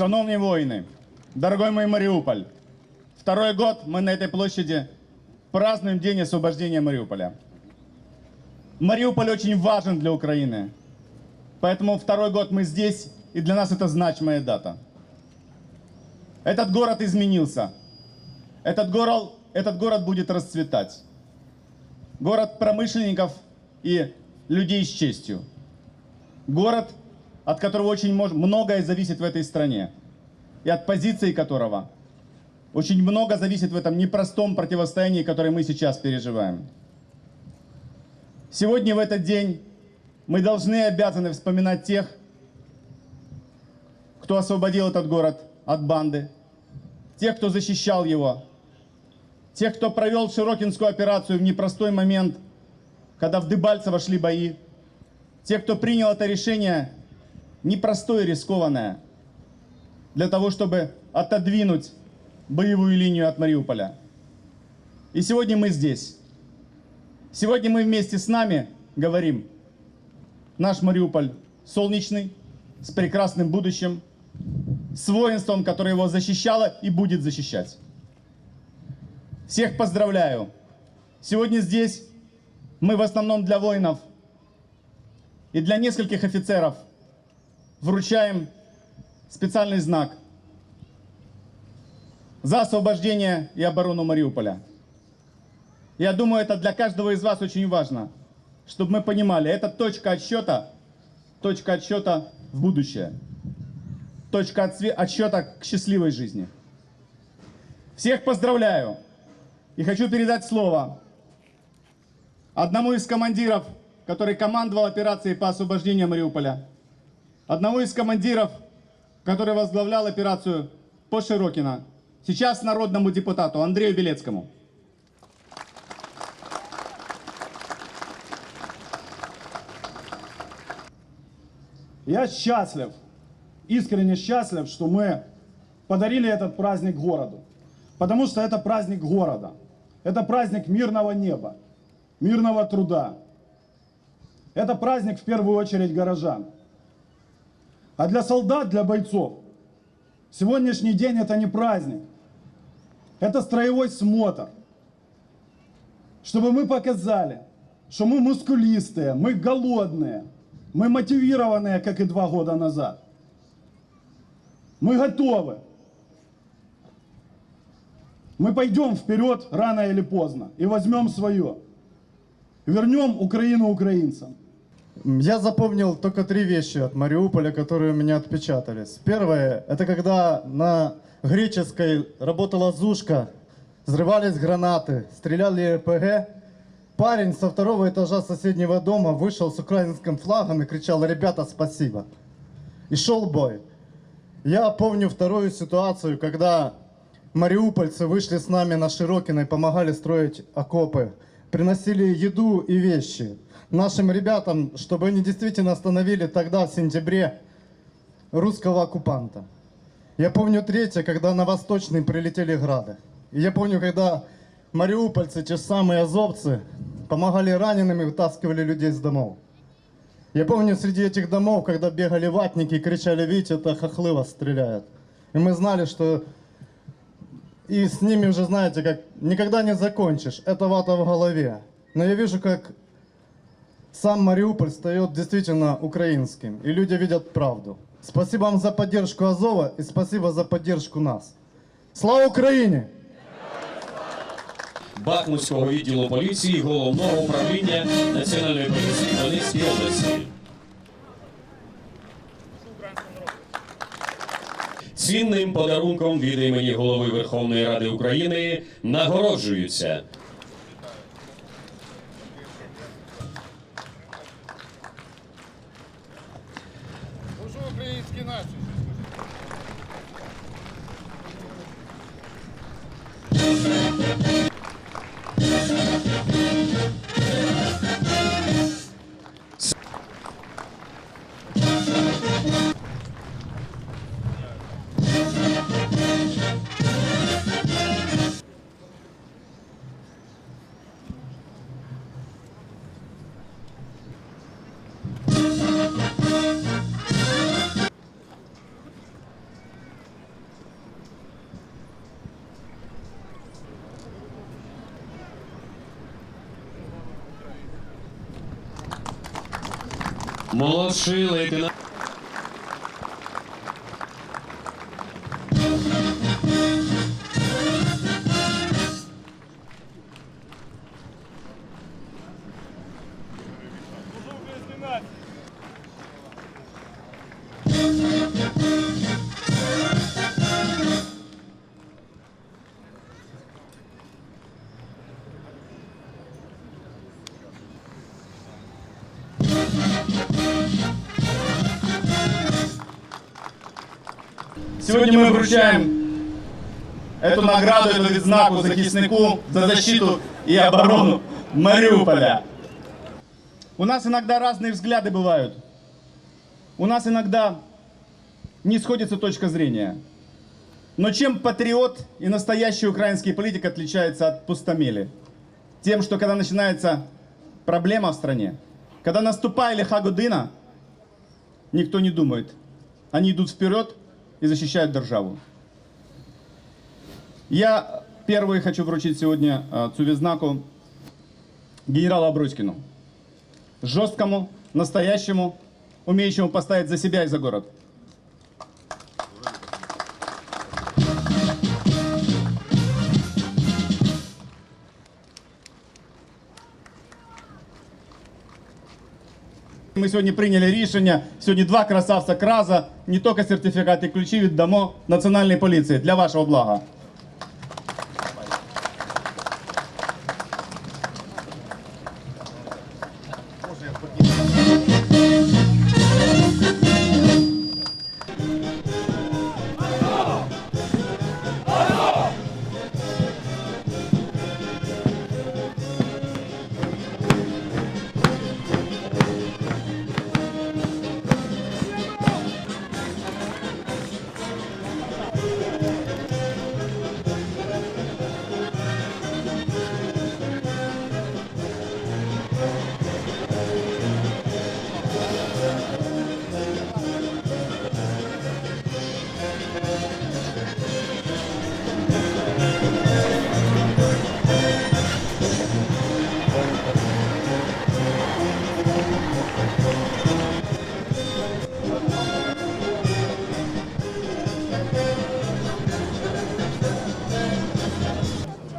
Шановні воїни, дорогой мой Мариуполь, второй год мы на этой площади празднуем День освобождения Мариуполя. Мариуполь очень важен для Украины, поэтому второй год мы здесь, и для нас это значимая дата. Этот город изменился. Этот город, этот город будет расцветать. Город промышленников и людей с честью. Город, от которого очень многое зависит в этой стране. И от позиции которого очень много зависит в этом непростом противостоянии, которое мы сейчас переживаем. Сегодня, в этот день, мы должны и обязаны вспоминать тех, кто освободил этот город от банды, тех, кто защищал его, тех, кто провел Широкинскую операцию в непростой момент, когда в Дебальцево шли бои, тех, кто принял это решение непростое рискованное, для того, чтобы отодвинуть боевую линию от Мариуполя. И сегодня мы здесь. Сегодня мы вместе с нами говорим, наш Мариуполь солнечный, с прекрасным будущим, с воинством, которое его защищало и будет защищать. Всех поздравляю. Сегодня здесь мы в основном для воинов и для нескольких офицеров вручаем специальный знак за освобождение и оборону Мариуполя. Я думаю, это для каждого из вас очень важно, чтобы мы понимали, это точка отсчета, точка отсчета в будущее, точка отсчета к счастливой жизни. Всех поздравляю и хочу передать слово одному из командиров, который командовал операцией по освобождению Мариуполя, одному из командиров, который возглавлял операцию по Широкино, сейчас народному депутату Андрею Белецкому. Я счастлив, искренне счастлив, что мы подарили этот праздник городу. Потому что это праздник города. Это праздник мирного неба, мирного труда. Это праздник в первую очередь горожан. А для солдат, для бойцов, сегодняшний день это не праздник. Это строевой смотр. Чтобы мы показали, что мы мускулистые, мы голодные, мы мотивированные, как и два года назад. Мы готовы. Мы пойдем вперед рано или поздно и возьмем свое. Вернем Украину украинцам. Я запомнил только три вещи от Мариуполя, которые у меня отпечатались. Первое, это когда на греческой работала Зушка, взрывались гранаты, стреляли РПГ. Парень со второго этажа соседнего дома вышел с украинским флагом и кричал «Ребята, спасибо!» И шел бой. Я помню вторую ситуацию, когда мариупольцы вышли с нами на Широкино и помогали строить окопы. Приносили еду и вещи нашим ребятам, чтобы они действительно остановили тогда, в сентябре, русского оккупанта. Я помню третье, когда на Восточный прилетели грады. И я помню, когда мариупольцы, те самые азовцы, помогали раненым и вытаскивали людей из домов. Я помню среди этих домов, когда бегали ватники и кричали, видите, это хохлы вас стреляют. И мы знали, что и с ними уже, знаете, как никогда не закончишь. Это вата в голове. Но я вижу, как сам Мариуполь стает действительно украинским. И люди видят правду. Спасибо вам за поддержку Азова и спасибо за поддержку нас. Слава Украине! Бахмутського відділу поліції головного управління Національної поліції в Донецькій області. Цінним подарунком від імені голови Верховної Ради України нагороджуються Молодший лейтенант. Сегодня мы вручаем эту награду, эту відзнаку захиснику за защиту и оборону Мариуполя. У нас иногда разные взгляды бывают. У нас иногда не сходится точка зрения. Но чем патриот и настоящий украинский политик отличается от пустомели? Тем, что когда начинается проблема в стране, когда наступает лиха година, никто не думает. Они идут вперед и защищают державу. Я первый хочу вручить сегодня э, цю відзнаку генералу Абруськину. Жесткому, настоящему, умеющему поставить за себя и за город. Ми сьогодні прийняли рішення. Сьогодні два красавця краза, не тільки сертифікати ключі віддамо Національній поліції для вашого блага.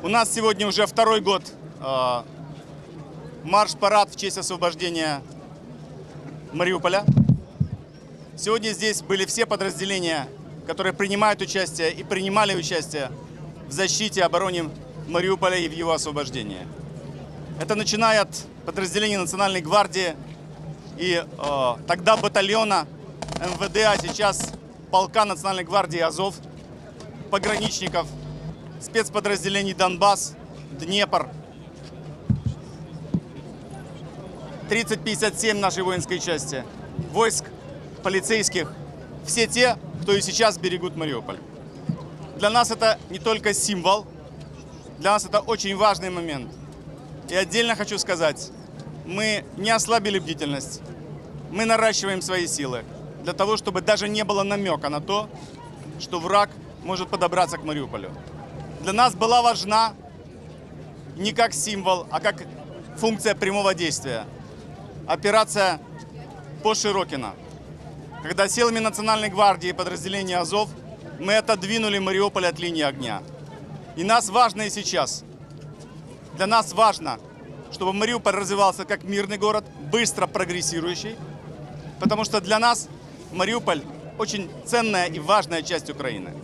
У нас сегодня уже второй год э, марш-парад в честь освобождения Мариуполя. Сегодня здесь были все подразделения, которые принимают участие и принимали участие в защите обороне Мариуполя и в его освобождении. Это начиная от подразделений Национальной гвардии и э, тогда батальона МВД, а сейчас полка Национальной гвардии Азов, пограничников, спецподразделений Донбасс, Днепр, 3057 нашей воинской части, войск, полицейских, все те, кто и сейчас берегут Мариуполь. Для нас это не только символ, для нас это очень важный момент. И отдельно хочу сказать, мы не ослабили бдительность, мы наращиваем свои силы для того, чтобы даже не было намека на то, что враг может подобраться к Мариуполю. Для нас была важна не как символ, а как функция прямого действия. Операция по Широкино. Когда силами Национальной гвардии и подразделения Азов мы отодвинули Мариуполь от линии огня. И нас важно и сейчас. Для нас важно, чтобы Мариуполь развивался как мирный город, быстро прогрессирующий, потому что для нас Мариуполь очень ценная и важная часть Украины.